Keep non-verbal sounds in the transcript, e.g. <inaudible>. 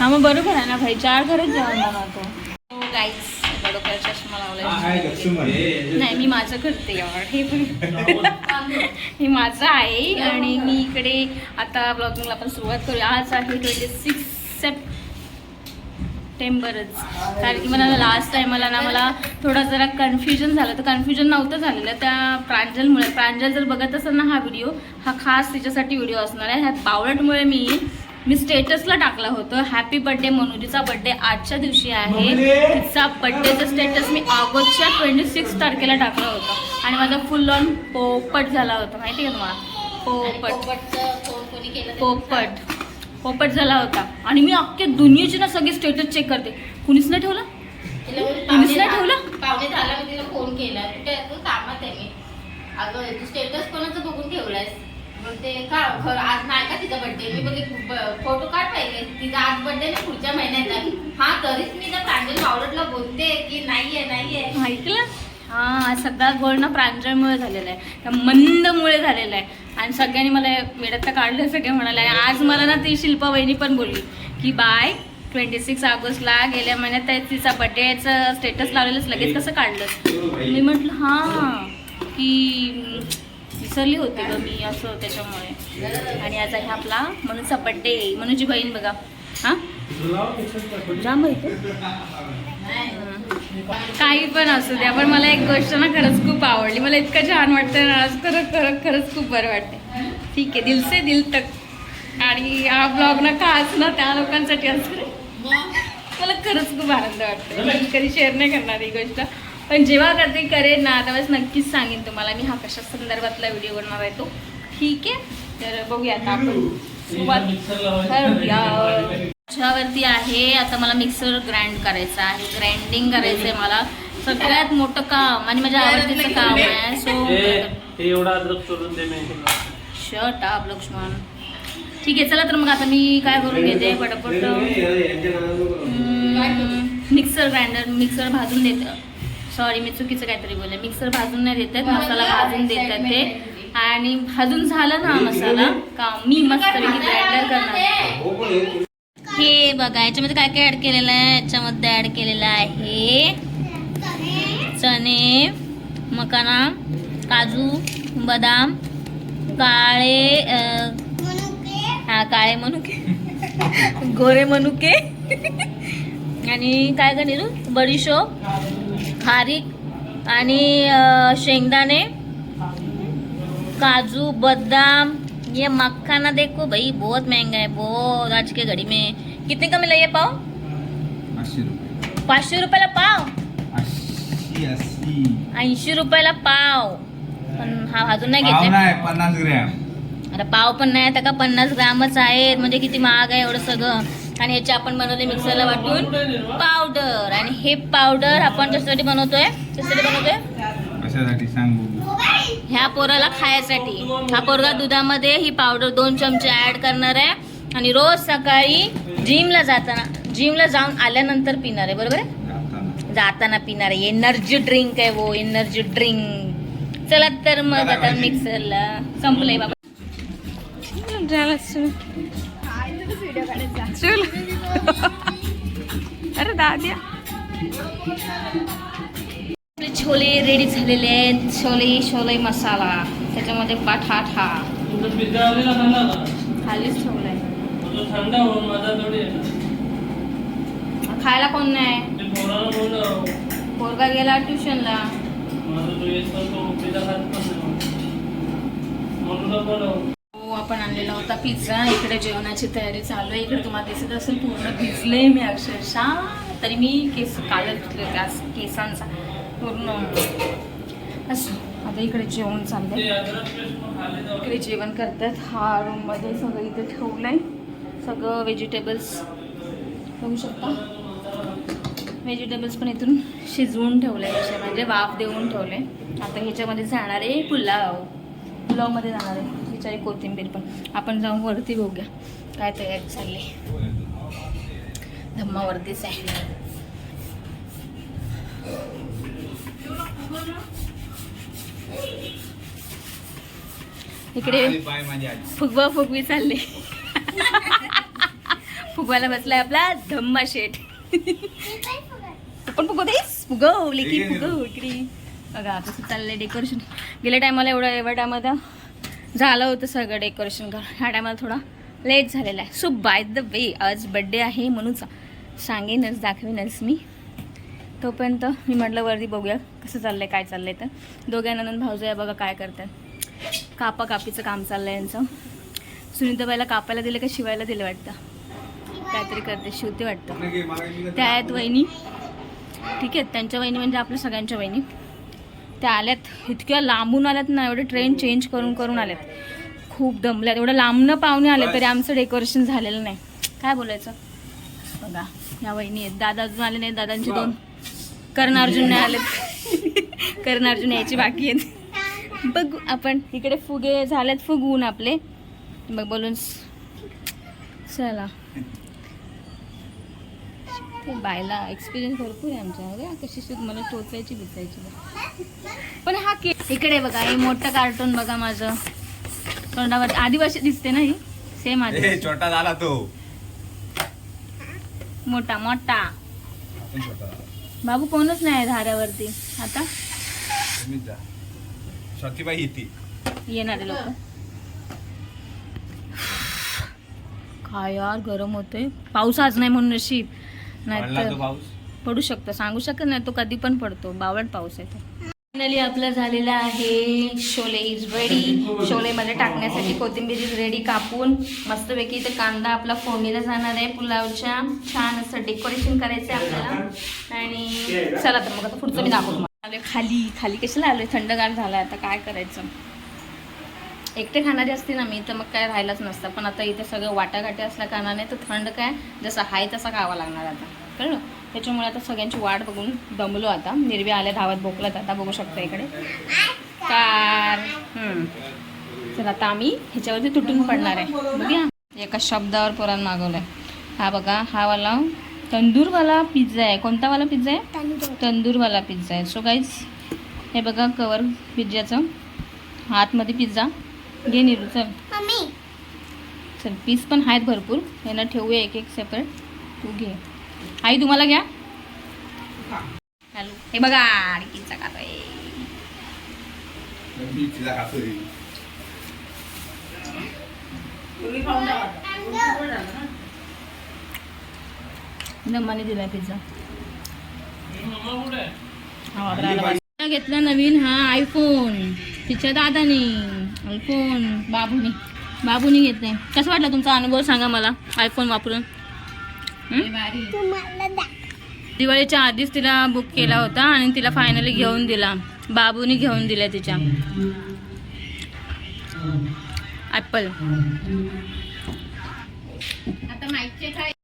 हा मग बरोबर आहे ना भाई चार घरच जेवण बनवतो. हो गाईस बरोबर चष्मा लावलाय? नाही मी माझं करते यार हे पण. हे माझं आहे आणि मी इकडे आता ब्लॉगिंगला आपण सुरुवात करूया. आज आहे ट्वेंटी सिक्स सप्टेंबरच कारण की मला लास्ट टायमाला ना मला थोडा जरा कन्फ्युजन झालं. तर कन्फ्युजन नव्हतं झालेलं. त्या प्रांजलमुळे प्रांजल जर बघत असेल ना हा व्हिडिओ हा खास तिच्यासाठी व्हिडिओ असणार आहे. ह्या बावळटमुळे मी मी स्टेटसला टाकलं होतं. हॅपी बर्थडे मनोजीचा बर्थडे आजच्या दिवशी आहे. तिचा बर्थडेचं स्टेटस मी ऑगस्टच्या ट्वेंटी सिक्स तारखेला टाकलं होतं. आणि माझा फुल ऑन पोपट झाला होता. माहिती आहे का तुम्हाला? पोपट. पोपट. पोपट झाला होता. आणि मी अख्ख्या दुनियेची ना सगळे स्टेटस चेक करते. कुणीच नाही ठेवलं? कुणीच नाही ठेवलं? पाहुणे झाला मी तिला फोन केला. कामात आहे मी. अगं स्टेटस कोणाचं बघून ठेवलायस? मग ते का खरं आज नाही का तिचा बर्थडे मी बघे फोटो काढ पाहिजे तिचा आज बर्थडे ना पुढच्या महिन्यात हा तरीच मी त्या प्रांजल पावडरला बोलते की नाहीये नाहीये. ऐकलं हा सगळा गोळ ना प्रांजळमुळे झालेला आहे. त्या मंदमुळे झालेला आहे. आणि सगळ्यांनी मला वेळात तर काढलं सगळे म्हणाले आज मला ना ती शिल्पा वहिनी पण बोलली की बाय ट्वेंटी सिक्स ऑगस्टला गेल्या महिन्यात त्या तिचा बड्डेचं स्टेटस लावलेलंच लगेच कसं काढलं मी म्हटलं हां की विसरली होती ग मी असं त्याच्यामुळे. आणि आज आहे आपला मनूचा बड्डे मनूची बहीण बघा. हां? जाम काही पण असू द्या पण मला एक गोष्ट ना खरंच खूप आवडली. मला इतकं छान वाटतं ना. आज खरं खरं खरंच खूप बरं वाटते ठीक आहे. दिलसे दिल तक आणि हा ब्लॉग ना खास ना त्या लोकांसाठी असं मला खरंच खूप आनंद वाटतो कधी शेअर नाही करणार ही गोष्ट. पण जेव्हा करते करेन ना त्यावेळेस नक्कीच सांगेन तुम्हाला मी हा कशा संदर्भातला व्हिडिओ बनणार आहे तो. ठीक आहे? तर बघूया आता आपण. सुरुवात त्याच्यावरती आहे आता मला मिक्सर ग्राइंड करायचं आहे. ग्राइंडिंग करायचं आहे मला. सगळ्यात मोठं काम आणि माझ्या आवडतीचं काम आहे सो हे एवढा अद्रक सोडून दे मी तुला. शर्ट आप लक्ष्मण. ठीक आहे चला तर मग आता मी काय करून घेते? पटापट. मिक्सर ग्राइंडर मिक्सर भाजून देत. सॉरी मी चुकीचं काहीतरी बोलले. मिक्सर भाजून नाही देतात मसाला भाजून देतात ते. आणि भाजून झालं ना मसाला का मी मस्त ग्राइंडर करणार. हे बघा याच्यामध्ये काय काय ऍड केलेलं आहे? याच्यामध्ये ऍड केलेलं आहे चणे मकाना काजू बदाम काळे हा काळे मनुके. <laughs> गोरे मनुके. <laughs> आणि काय का निरू? बडीशोप. खारीक आणि शेंगदाणे काजू बादाम ये मखाना देखो भाई बहुत महंगा है बहुत आज के घड़ी में। कितने का मिला ये पाव? पाचशे रुपये। पाचशे रुपयाला पाव? ऐंशी रुपयाला पाव। पण हा अजून नाही घेतला. पन्नास ग्रॅम। आता पाव पण नाही आता का पन्नास ग्रामच आहेत म्हणजे किती महाग आहे एवढं सगळं. आणि ह्याचे आपण बनवले मिक्सरला वाटून पावडर. आणि हे पावडर आपण कशासाठी बनवतोय कशासाठी बनवतोय कशासाठी सांग बघू. ह्या पोराला खायसाठी. हा पोरगा दुधामध्ये ही पावडर दोन चमचे ऍड करणार आहे. आणि रोज सकाळी जिमला जाताना जिमला जाऊन आल्यानंतर पिणार आहे बरोबर आहे? जाताना. पिणार आहे. एनर्जी ड्रिंक आहे वो एनर्जी ड्रिंक चला तर मग आता मिक्सरला संपलंय बाबा. चल. अरे दाद्या आपले छोले रेडी झालेले आहेत. छोले छोले मसाला. त्याच्यामध्ये बटाटा. खालीच ठेवलाय. हो खायला कोण नाही? पोरगा गेला ट्युशनला. माझा पण आपण आणलेला होता पिझ्झा इकडे जेवणाची तयारी चालू आहे. इकडे तुम्हाला दिसत असेल पूर्ण भिजले मी अक्षरशः. तरी मी केस कालच धुतले त्यास केसांचा पूर्ण. असं आता इकडे जेवण चाललंय. इकडे जेवण करतात. हा रूममध्ये सगळं इथे ठेवलंय. सगळं व्हेजिटेबल्स बघू शकता. व्हेजिटेबल्स पण इथून शिजवून ठेवले असे म्हणजे वाफ देऊन ठेवले आता ह्याच्यामध्ये जाणार आहे पुलाव. पुलावमध्ये जाणार आहे. बिचारी कोथिंबीर पण. आपण जाऊन वरती बघूया. काय तयारी चालली धम्मावरतीच आहे. इकडे फुगवा फुगवी चालली. फुगवा फुगवायला बसलाय आपला धम्मा शेठ. पण फुगवतेस फुगवली की फुगव इकडे. बघा कसं चाललंय डेकोरेशन गेल्या टायमाला एवढं एवढ्या टायमाला झालं होतं सगळं डेकोरेशन कर ह्या टायमाला थोडा लेट झालेला आहे. सो बाय द वे आज बड्डे आहे म्हणून सांगेनच दाखवेनच मी. तोपर्यंत मी म्हटलं वरती बघूया कसं चाललं आहे काय चाललं आहे तर. दोघ्या नंदन भाऊजो बघा काय करतात कापा कापीचं काम चाललं आहे यांचं. सुनीताबाईला कापायला दिलं का शिवायला दिलं वाटतं? काहीतरी करते शिवते वाटतं. त्या आहेत वहिनी. ठीक आहे त्यांच्या वहिनी म्हणजे आपल्या सगळ्यांच्या वहिनी. त्या आल्यात. इतक्या लांबून आल्यात ना एवढे ट्रेन चेंज करून करून आल्यात. खूप दमल्यात. एवढं लांबनं पाहुणे आले तरी आमचं डेकोरेशन झालेलं नाही. काय बोलायचं? बघा या वहिनी आहेत. दादा अजून आले नाही दादांचे दोन कर्ण अर्जुन नाही आलेत. <laughs> कर्ण अर्जुन यायची बाकी आहेत. बघू आपण. इकडे फुगे झालेत. फुगवून आपले. मग बोलून चला. बायला एक्सपिरियन्स भरपूर आहे आमच्या. अरे कशी शिक मला टोचायची बिचायची पण हा के इकडे बघा हे मोठं कार्टून बघा माझं. तोंडावर आदिवासी दिसते ना ही? सेम आदिवासी. छोटा झाला तो. मोठा मोठा. बाबू कोणच नाही धाऱ्यावरती. आता? स्वातीबाई येते येणारे लोक. काय यार गरम होतोय. पाऊस आज नाही म्हणून नशीब. नाही पडू शकतो. सांगू शकत नाही तो कधी पण पडतो. बावळट पाऊस आहे तो. फायनली आपलं झालेलं आहे. शोले इज रेडी शोलेमध्ये टाकण्यासाठी कोथिंबीर इज रेडी कापून मस्तपैकी इथे कांदा आपला फोडणीला जाणार आहे. पुलावच्या छान असं डेकोरेशन करायचं आहे आपल्याला. आणि चला तर मग आता पुढचं मी दाखवतो. आलोय खाली. खाली कशाला आलोय? थंडगार झालाय आता. काय करायचं? एकटे खाणारी असते ना मी तर मग काय राहिलंच नसतं. पण आता इथे सगळं वाटाघाटी असल्या कारणाने तर थंड काय जसं आहे तसा खावा लागणार आता. कळलं? त्याच्यामुळे आता सगळ्यांची वाट बघून दमलो आता. निर्वी आल्या धावत बोकलत आता बघू शकता इकडे. कार हम्म. चला आता आम्ही ह्याच्यावरती तुटून पडणार आहे. बघूया. एका शब्दावर पोरान मागवलाय. हा बघा हा वाला तंदूरवाला पिझ्झा आहे. कोणता वाला पिझ्झा आहे? तंदूरवाला पिझ्झा आहे. सो गाईज हे बघा कवर पिझ्झाचं आतमध्ये पिझ्झा. घे निरू चल. चल पीस पण आहेत भरपूर. यांना ठेवूया एक एक सेपरेट तू घे. आई तुम्हाला घ्या. हॅलो हे बघा आणि पिझ्झा खातोय. नम्माने दिलाय पिझ्झा? हा. घेतला नवीन हा आयफोन तिच्या दादाने. आयफोन बाबूनी. बाबूनी घेतले कसं वाटलं तुमचा अनुभव? सांगा मला. आयफोन वापरून. दिवाळीच्या आधीच तिला बुक केला होता आणि तिला फायनली घेऊन दिला. बाबूनी घेऊन दिला तिच्या. ॲपल आता काय?